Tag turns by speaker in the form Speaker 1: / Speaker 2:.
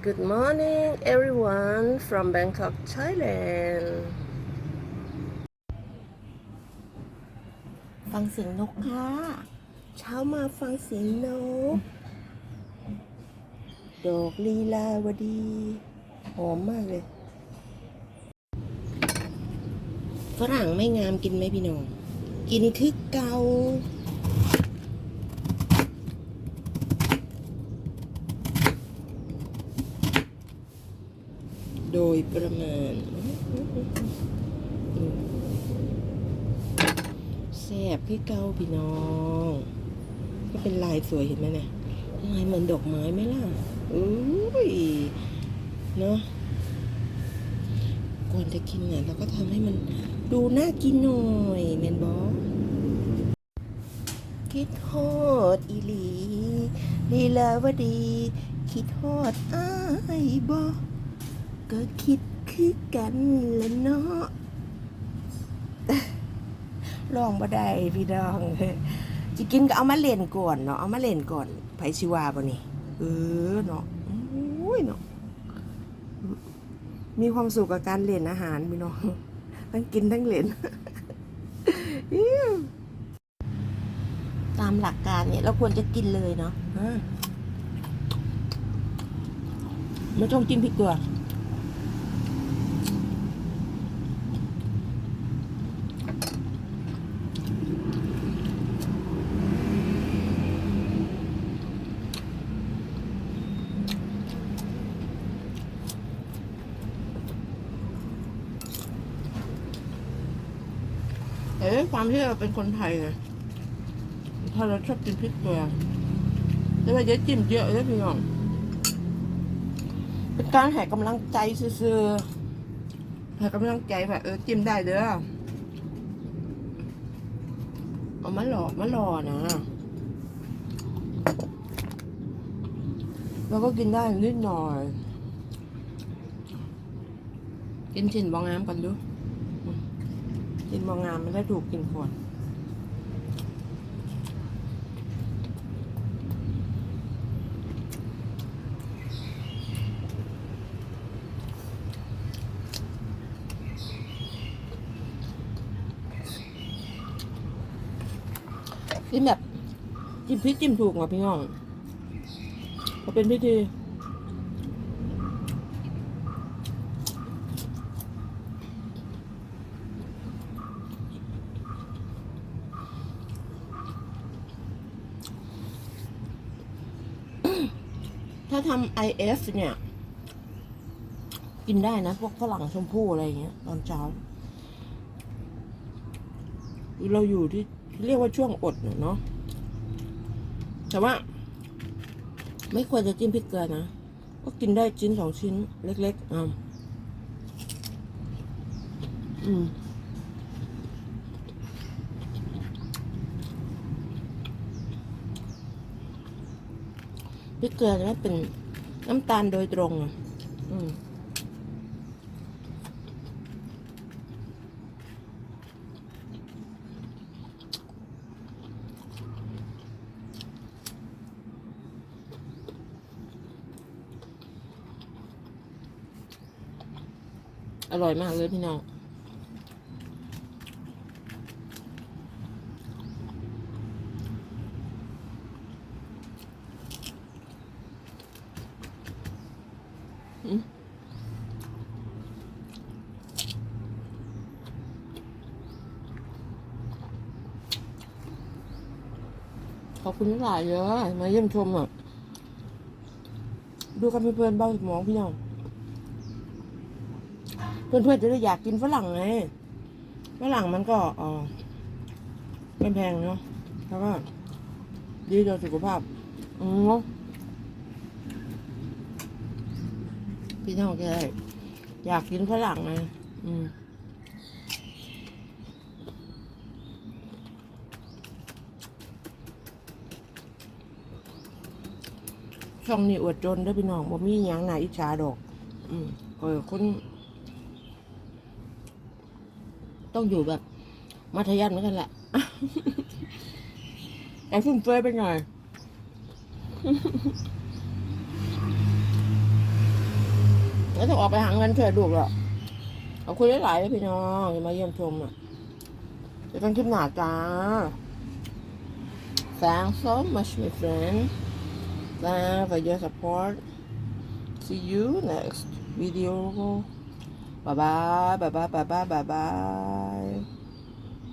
Speaker 1: Good morning everyone from Bangkok Thailand ฟังเสียงนกค่ะ เช้ามาฟังเสียงนก ดอกลีลาวดี หอมมากเลย ฝรั่งไม่งามกินไหมพี่น้อง กินทึกเกา โดยประมาณแซ่บพี่เกาพี่น้อง ก็เป็นลายสวยเห็นไหมเนี่ยลายเหมือนดอกไม้ไหมล่ะอุ้ยเนาะก่อนจะกินเนี่ยเราก็ทำให้มันดูน่ากินหน่อยแมนบอคิดฮอดอีหลีลีลาวดี คิดฮอดอ้ายบอ ก็คิดคือกันแหละเนาะลองบ่ได้พี่น้องจิกินก็เอามาเล่นก่อนเนาะเอามาเล่นก่อนไผชิวาบ่นี่เออเนาะโอ้ยเนาะมีความสุขกับการเล่นอาหารพี่น้องทั้งกินทั้งเล่นตามหลักการเนี่ยเราควรจะกินเลยเนาะอ่าไม่ต้องจิ้มพริกเกลือ เอ๊ะความที่เราเป็นคนไทยไงถ้าเราชอบกินพริกเกลือแล้วเราจะจิ้มเยอะเลยพี่น้องเป็นการให้กำลังใจซื่อๆให้กำลังใจแบบเออจิ้มได้เด้อเอามาหล่อมาหล่อนะแล้วก็กินได้นิดหน่อย กินชิ้นบองน้ำกันดู กินบางงามไม่ได้ถูกกินก่อนกินแบบจิ้มพริกจิ้มถูกอะพี่น้องก็เป็นพิธีาทำ IF เอสเนี่ย กินได้นะ พวกฝรั่งชมพู่อะไรอย่างเงี้ย ตอนเช้า เราอยู่ที่เรียกว่าช่วงอดเนาะแต่ว่า ไม่ควรจะจิ้มพริกเกลือนะ ก็กินได้ชิ้นสองชิ้นเล็กๆอ่าอืม พริกเกลือจะไม่เป็นน้ำตาลโดยตรง อืมอร่อยมากเลยพี่น้อง ข อบคุณหลายเยอะมาเยี่ยมชมอะ ดูกันเพื่อนๆบ้าสมองพี่น้องเพื่อนๆจะได้อยากกินฝรั่งไงฝรั่งมันก็เออไม่แพงเนาะแล้วก็ดีต่อสุขภาพอืมพี่น้องจะได้อยากกินฝรั่งไงอืม ช่องนี้อวดจนได้พี่น้องบ่มีหยังหนาอิจฉาดอก อืมก็คนต้องอยู่แบบ มัธยัสถ์เหมือนกันแหละไอ้ฟุ่มเฟือยไปหน่อยแล้วต้องออกไปหาเงินช่วยลูกหรอเอาคุยได้หลายเลยพี่น้องมาเยี่ยมชมอะจะต้องคลิปหนาจ้า Thanks so much, my. time for your support. See you next video. Bye bye, bye bye, bye bye, bye bye.